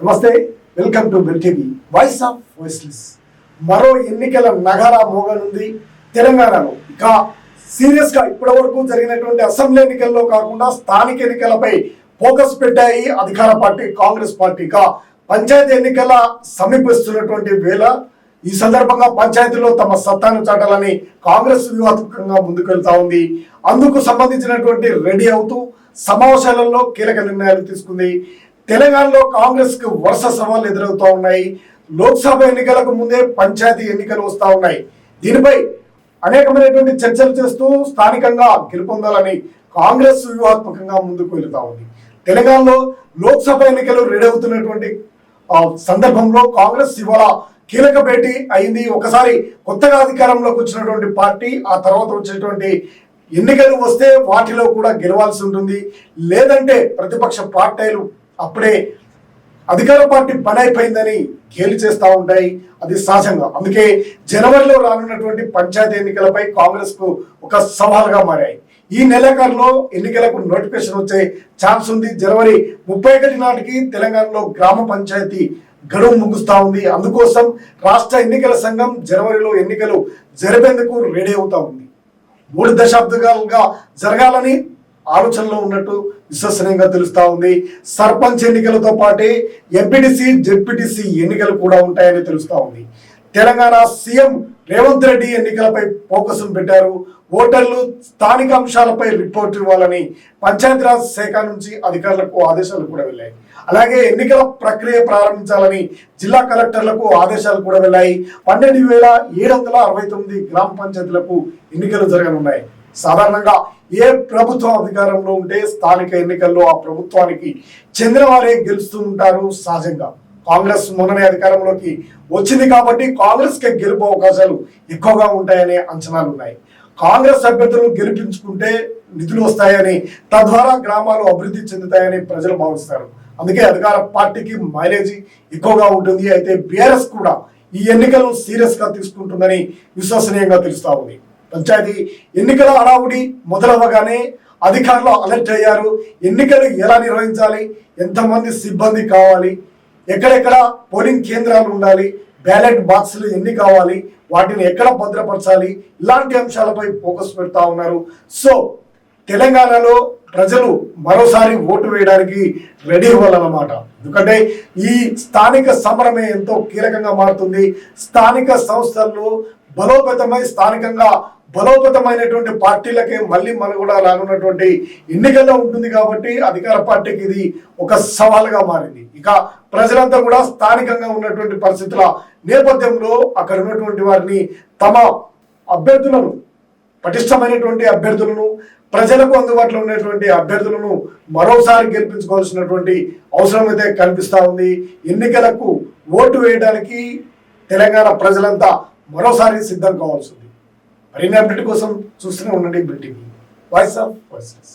నమస్తే welcome to bill TV. Voice of voiceless మరో ఎన్నికల నగర మోగనుంది తెలంగాణలో. ఇక సీరియస్గా ఇప్పటి వరకు జరిగినటువంటి అసెంబ్లీ ఎన్నికల్లో కాకుండా స్థానిక ఎన్నికలపై ఫోకస్ పెట్టాయి అధికార పార్టీ కాంగ్రెస్ పార్టీ. ఇక పంచాయతీ ఎన్నికల సమీపిస్తున్నటువంటి వేళ ఈ సందర్భంగా పంచాయతీలో తమ సత్తాను చాటాలని కాంగ్రెస్ వ్యూహాత్మకంగా ముందుకెళ్తా ఉంది. అందుకు సంబంధించినటువంటి రెడీ అవుతూ సమావేశాలలో కీలక నిర్ణయాలు తీసుకుంది తెలంగాణలో కాంగ్రెస్కు వరుస సవాళ్ళు ఎదురవుతా ఉన్నాయి. లోక్సభ ఎన్నికలకు ముందే పంచాయతీ ఎన్నికలు వస్తా ఉన్నాయి. దీనిపై అనేకమైనటువంటి చర్చలు చేస్తూ స్థానికంగా గెలుపొందాలని కాంగ్రెస్ వ్యూహాత్మకంగా ముందుకు వెళుతా ఉంది. తెలంగాణలో లోక్సభ ఎన్నికలు రెడీ అవుతున్నటువంటి సందర్భంలో కాంగ్రెస్ ఇవాళ కీలక భేటీ అయింది. ఒకసారి కొత్తగా అధికారంలోకి వచ్చినటువంటి పార్టీ ఆ తర్వాత వచ్చేటువంటి ఎన్నికలు వస్తే వాటిలో కూడా గెలవాల్సి ఉంటుంది. లేదంటే ప్రతిపక్ష పార్టీలు అప్పుడే అధికార పార్టీ పని అయిపోయిందని గేలి చేస్తూ ఉంటాయి. అది సహజంగా. అందుకే జనవరిలో రానున్నటువంటి పంచాయతీ ఎన్నికలపై కాంగ్రెస్కు ఒక సవాల్గా మారాయి. ఈ నెలాఖరులో ఎన్నికలకు నోటిఫికేషన్ వచ్చే ఛాన్స్ ఉంది. జనవరి ముప్పై ఒకటి నాటికి తెలంగాణలో గ్రామ పంచాయతీ గడువు ముగుస్తూ ఉంది. అందుకోసం రాష్ట్ర ఎన్నికల సంఘం జనవరిలో ఎన్నికలు జరిపేందుకు రెడీ అవుతా ఉంది. మూడు దశాబ్దాలుగా జరగాలని ఆలోచనలో ఉన్నట్టు విశ్వసనీయంగా తెలుస్తూ ఉంది. సర్పంచ్ ఎన్నికలతో పాటే ఎంపీటీసీ జెడ్పీటీసీ ఎన్నికలు కూడా ఉంటాయని తెలుస్తూ ఉంది. తెలంగాణ సీఎం రేవంత్ రెడ్డి ఎన్నికలపై ఫోకస్ పెట్టారు. ఓటర్లు స్థానిక అంశాలపై రిపోర్ట్ ఇవ్వాలని పంచాయతీరాజ్ శాఖ నుంచి అధికారులకు ఆదేశాలు కూడా వెళ్ళాయి. అలాగే ఎన్నికల ప్రక్రియ ప్రారంభించాలని జిల్లా కలెక్టర్లకు ఆదేశాలు కూడా వెళ్ళాయి. పన్నెండు వేల ఏడు వందల అరవై తొమ్మిది గ్రామ పంచాయతీలకు ఎన్నికలు జరగనున్నాయి. సాధారణంగా ఏ ప్రభుత్వం అధికారంలో ఉంటే స్థానిక ఎన్నికల్లో ఆ ప్రభుత్వానికి చెందిన వారే గెలుస్తూ ఉంటారు సహజంగా. కాంగ్రెస్ మొన్ననే అధికారంలోకి వచ్చింది కాబట్టి కాంగ్రెస్కే గెలుపు అవకాశాలు ఎక్కువగా ఉంటాయనే అంచనాలు ఉన్నాయి. కాంగ్రెస్ అభ్యర్థులను గెలిపించుకుంటే నిధులు వస్తాయని తద్వారా గ్రామాలు అభివృద్ధి చెందుతాయని ప్రజలు భావిస్తారు. అందుకే అధికార పార్టీకి మైలేజీ ఎక్కువగా ఉంటుంది. అయితే బీఆర్ఎస్ కూడా ఈ ఎన్నికలను సీరియస్గా తీసుకుంటుందని విశ్వసనీయంగా తెలుస్తా ఉంది. పంచాయతీ ఎన్నికల హడావుడి మొదలవ్వగానే అధికారులు అలర్ట్ అయ్యారు. ఎన్నికలు ఎలా నిర్వహించాలి? ఎంతమంది సిబ్బంది కావాలి? ఎక్కడెక్కడ పోలింగ్ కేంద్రాలు ఉండాలి? బ్యాలెట్ బాక్సులు ఎన్ని కావాలి? వాటిని ఎక్కడ భద్రపరచాలి? ఇలాంటి అంశాలపై ఫోకస్ పెడతా ఉన్నారు. సో తెలంగాణలో ప్రజలు మరోసారి ఓటు వేయడానికి రెడీ అవ్వాలన్నమాట. ఎందుకంటే ఈ స్థానిక సమరమే ఎంతో కీలకంగా మారుతుంది. స్థానిక సంస్థల్లో బలోపేతమై స్థానికంగా బలోపేతమైనటువంటి పార్టీలకే మళ్ళీ మనుగడ రానున్నటువంటి ఎన్నికల్లో ఉంటుంది కాబట్టి అధికార పార్టీకి ఇది ఒక సవాల్గా మారింది. ఇక ప్రజలంతా కూడా స్థానికంగా ఉన్నటువంటి పరిస్థితుల నేపథ్యంలో అక్కడ ఉన్నటువంటి వారిని తమ అభ్యర్థులను పటిష్టమైనటువంటి అభ్యర్థులను ప్రజలకు అందుబాటులో ఉన్నటువంటి అభ్యర్థులను మరోసారి గెలిపించుకోవాల్సినటువంటి అవసరం అయితే కనిపిస్తూ ఉంది. ఎన్నికలకు ఓటు వేయడానికి తెలంగాణ ప్రజలంతా మరోసారి సిద్ధం కావాల్సి ఉంది మరిన్ని అప్డేట్ కోసం చూస్తూనే ఉండండి బ్రిటింగ్ వాయిస్ ఆఫ్ వాయిసెస్.